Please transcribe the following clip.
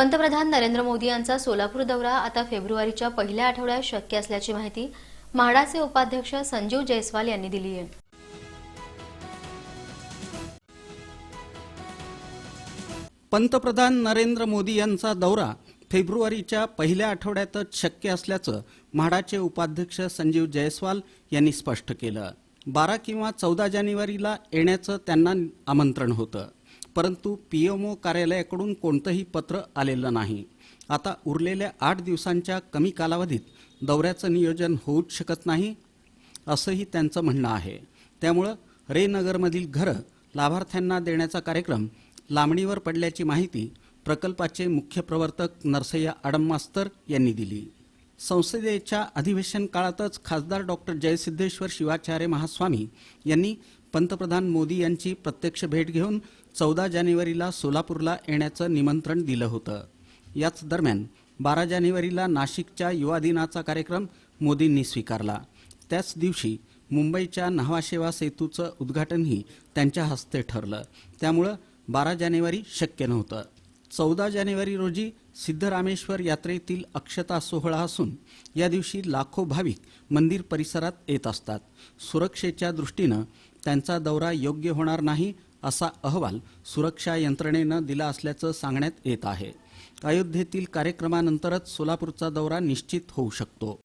पंतप्रधान नरेंद्र मोदी यांचा सोलापूर दौरा आता फेब्रुवारीच्या पहिल्या आठवड्यात शक्य असल्याची माहिती म्हाडाचे उपाध्यक्ष संजीव जयस्वाल यांनी दिली आहे. पंतप्रधान नरेंद्र मोदी यांचा दौरा फेब्रुवारीच्या पहिल्या आठवड्यातच शक्य असल्याचं म्हाडाचे उपाध्यक्ष संजीव जयस्वाल यांनी स्पष्ट केलं. बारा किंवा चौदा जानेवारीला येण्याचं त्यांना आमंत्रण होतं. परंतु पीएमओ कार्यालयाकडून कोणतंही पत्र आलेलं नाही. आता उरलेल्या आठ दिवसांच्या कमी कालावधीत दौऱ्याचं नियोजन होऊच शकत नाही असंही त्यांचं म्हणणं आहे. त्यामुळं रे नगरमधील घरं लाभार्थ्यांना देण्याचा कार्यक्रम लांबणीवर पडल्याची माहिती प्रकल्पाचे मुख्य प्रवर्तक नरसय्या आडममास्तर यांनी दिली. संसदेच्या अधिवेशन काळातच खासदार डॉक्टर जयसिद्धेश्वर शिवाचार्य महास्वामी यांनी पंतप्रधान मोदी यांची प्रत्यक्ष भेट घेऊन चौदा जानेवारीला सोलापूरला येण्याचं निमंत्रण दिलं होतं. याच दरम्यान बारा जानेवारीला नाशिकच्या युवा दिनाचा कार्यक्रम मोदींनी स्वीकारला. त्याच दिवशी मुंबईच्या न्हावाशेवा सेतूचं उद्घाटनही त्यांच्या हस्ते ठरलं. त्यामुळं बारा जानेवारी शक्य नव्हतं. चौदा जानेवारी रोजी सिद्धरामेश्वर यात्रेतील अक्षता सोहळा असून या दिवशी लाखो भाविक मंदिर परिसरात येत असतात. सुरक्षेच्या दृष्टीनं त्यांचा दौरा योग्य होणार नाही असा अहवाल सुरक्षा यंत्रणेनं दिला असल्याचं सांगण्यात येत आहे. अयोध्येतील कार्यक्रमानंतरच सोलापूरचा दौरा निश्चित होऊ शकतो.